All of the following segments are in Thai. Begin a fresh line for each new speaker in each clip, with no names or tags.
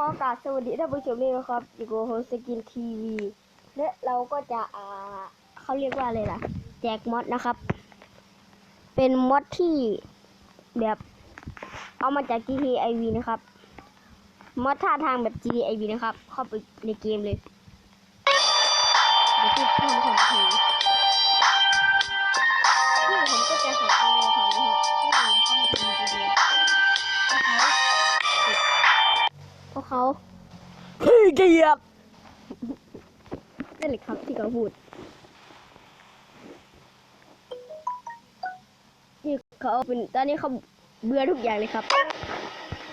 ขอกราบสวัสดีท่านผู้ชมด้วยนะครับอยู่กับโฮสกินทีวีและเราก็จะอ่าเขาเรียกว่าอะไรล่ะ แจกมอดนะครับ เป็นมอดที่แบบเอามาจาก GTIV นะครับ มอดท่าทางแบบ GTIV นะครับ เข้าไปในเกมเลยเดี๋ยวพูดทำของทีนี่ผมก็จะหาเอาแนวทำนะฮะให้เราเข้ามาทำใน เกมเพราะเขา
เฮ้ยเกียบ
นั่นแหละครับที่เขาพูดนี่เขาเป็นตอนนี้เขาเบื่อทุกอย่างเลยครับ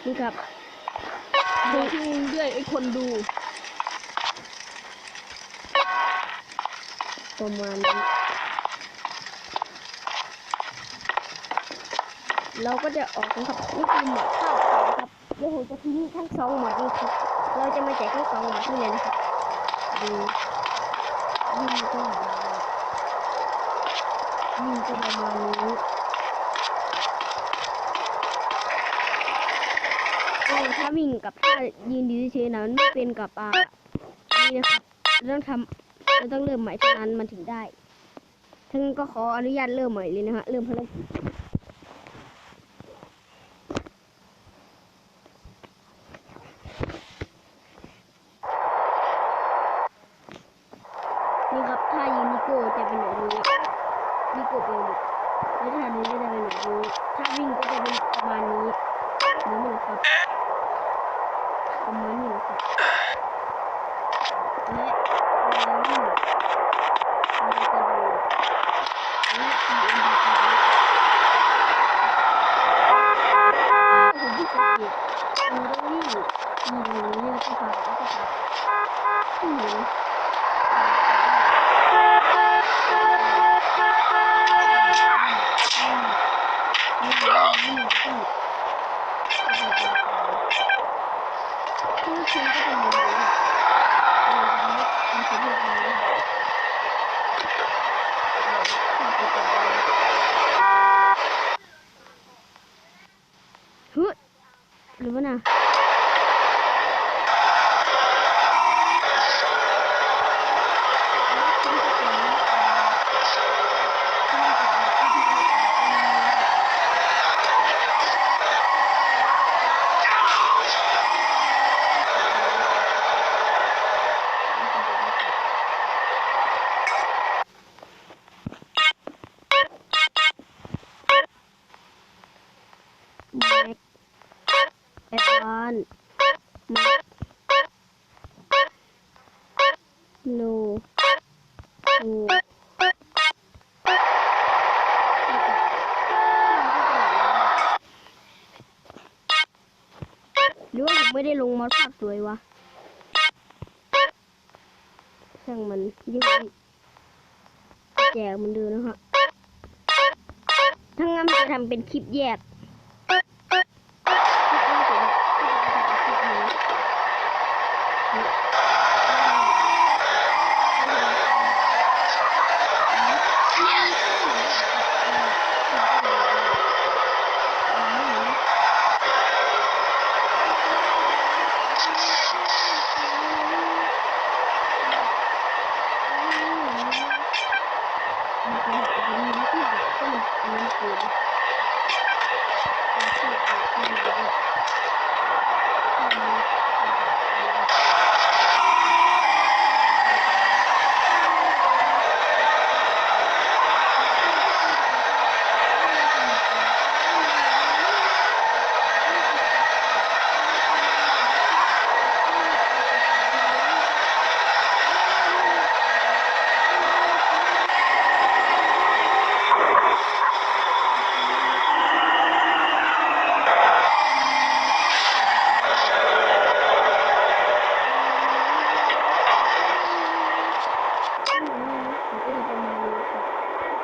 นี่ครับ
ดูที่ด้วยไอ้คนดู
ประมาณนี้เราก็จะออกนะครับนี่คือหมอดข้าวขาวครับเดี๋ยวผมจะทิ้งทั้งสองหมอดนี้ครับ เราจะมาแจกทั้งสองหมดนี่เลยนะครับดูยิงก็หายิงก็ประมาณนี้โอ้ถ้าวิ่งกับถ้ายืนดีเฉยๆนะมันไม่เป็นกับอ่านี่นะครับเราต้องทำเราต้องเริ่มใหม่เท่านั้นมันถึงได้ทั้างนั้นก็ขออนุญาตเริ่มใหม่เลยนะฮะเริ่มภารกิจ นี่ครับถ้ายืนนิโก้จะเป็นแบบนี้นิโก้เป็นแบบแล้วถ้าเดินก็จะเป็นแบบนี้ถ้าวิ่งก็จะเป็นประมาณนี้นี่นครับประมาณนี้นะครับและ คือ ไม่ได้ลงมอดภาพสวยวะช่างมันยิ่งแจกมันดูนะฮะถ้างั้นมันจะทำเป็นคลิปแยก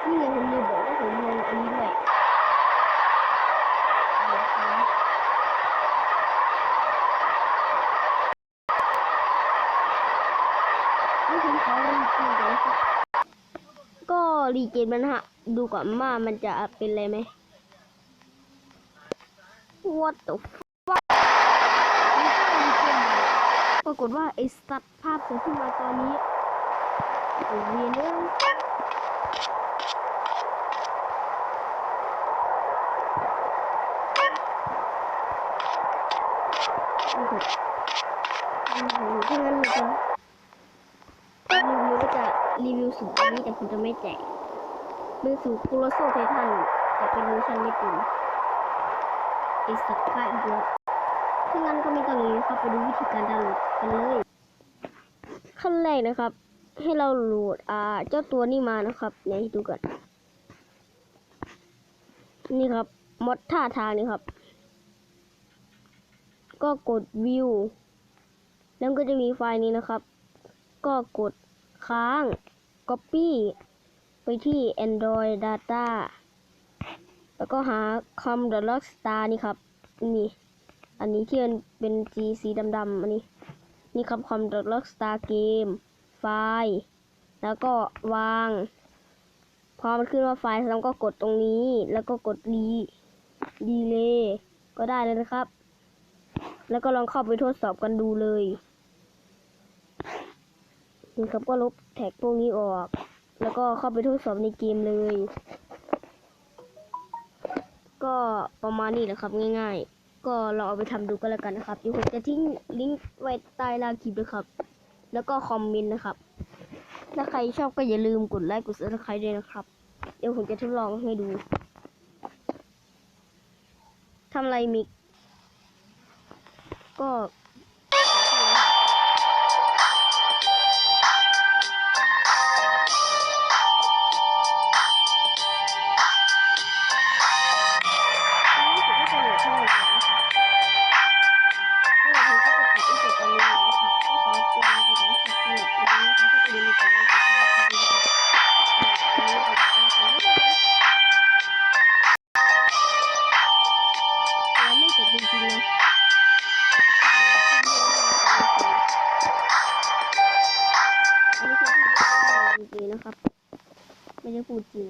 นี่ไงผมลืมบอกว่าผมลงอันนี้ด้วย นี่ผมขอรีเกมก่อนนะครับก็รีเกมแล้วนฮะ ดูก่อนว่ามันจะเป็นอะไรไหม What the fuck ปรากฏว่าไอสัตว์ภาพเกิดขึ้นมาตอนนี้โอ้ยเวียนเลยโอ้โหโอ้โหถ้างั้นเราจะรีวิวก็จะ รีวิวสูตรอันนี้แต่คุณจะไม่แจกเป็นสูตรคูโรโซไททันแต่เป็นเวอร์ชันญี่ปุ่นอ้สัตว์ภาพอีกแล้วถ้างั้นก็ไม่ต้องเลยนะครับไปดูวิธีการดาวน์โหลดกันเลย ขั้นแรกนะครับ ให้เราโหลดอ่าเจ้าตัวนี้มานะครับเนี่ยวให้ดูกันนี่ครับมดท่าทางนี่ครับ ก็กดวิว แล้วก็จะมีไฟล์นี้นะครับ ก็กดค้าง Copy ไปที่ Android Data แล้วก็หา com.logstar นี่ครับ นี่ อันนี้ที่มันเป็น G สีดำๆอันนี้ นี่ครับ com.logstar game ไฟล์ แล้วก็วาง พอมันขึ้นว่าไฟล์แล้วก็กดตรงนี้ แล้วก็กดรีดีเลยก็ได้เลยนะครับ แล้วก็ลองเข้าไปทดสอบกันดูเลย นี่ครับก็ลบแท็กพวกนี้ออก แล้วก็เข้าไปทดสอบในเกมเลย ก็ประมาณนี้แหละครับง่าย ๆ ก็ลองเอาไปทำดูก็แล้วกันนะครับเดี๋ยวผมจะทิ้งลิงก์ไว้ใต้ล่างคลิปด้วยครับ แล้วก็คอมเมนต์นะครับ ถ้าใครชอบก็อย่าลืมกดไลค์กดซับสไครต์ด้วยนะครับ เดี๋ยวผมจะทดลองให้ดูทำไรมิกก็ ไม่พูดจริง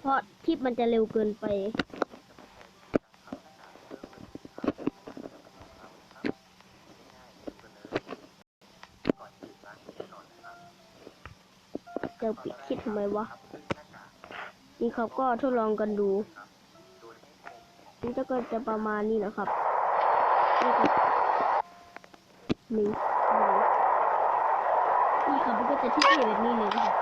เพราะคลิปมันจะเร็วเกินไป จะปิดคลิปทำไมวะ นี่ครับก็ทดลองกันดู นี่ก็จะประมาณนี้นะครับนี่ครับนึ่ นี่ครับมันก็จะที่แบบนี้เลยนะครั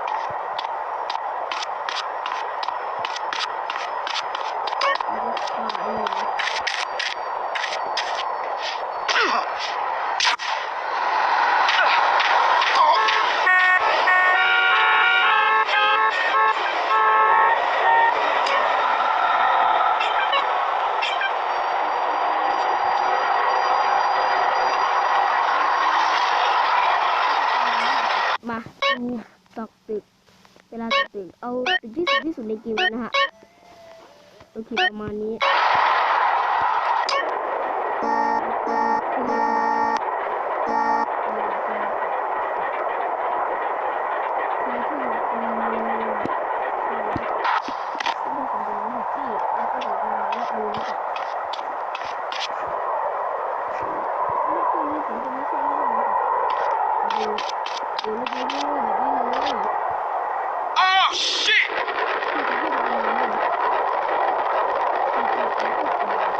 ประมาณนี้เดี๋ยวเราไปดูแบบนี้เลย
Oh shit!
Thank you.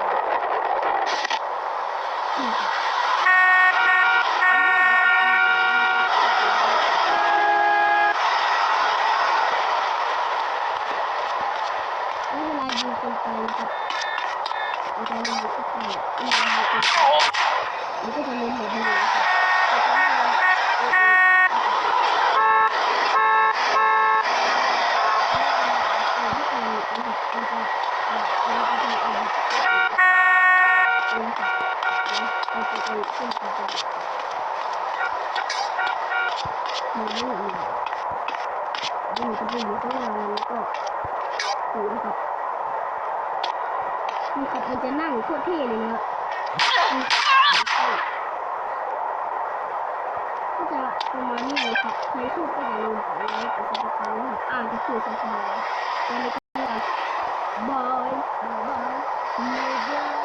นี่ครับมันจะนั่งโคตรเท่เลยเนาะก็จะประมาณนี้เลยครับใครชอบก็อย่าลืมกดไลค์กดซับสไครต์นะครับอ่านจะคือซับสไครต์วันนี้ก็แล้วกันบายบาย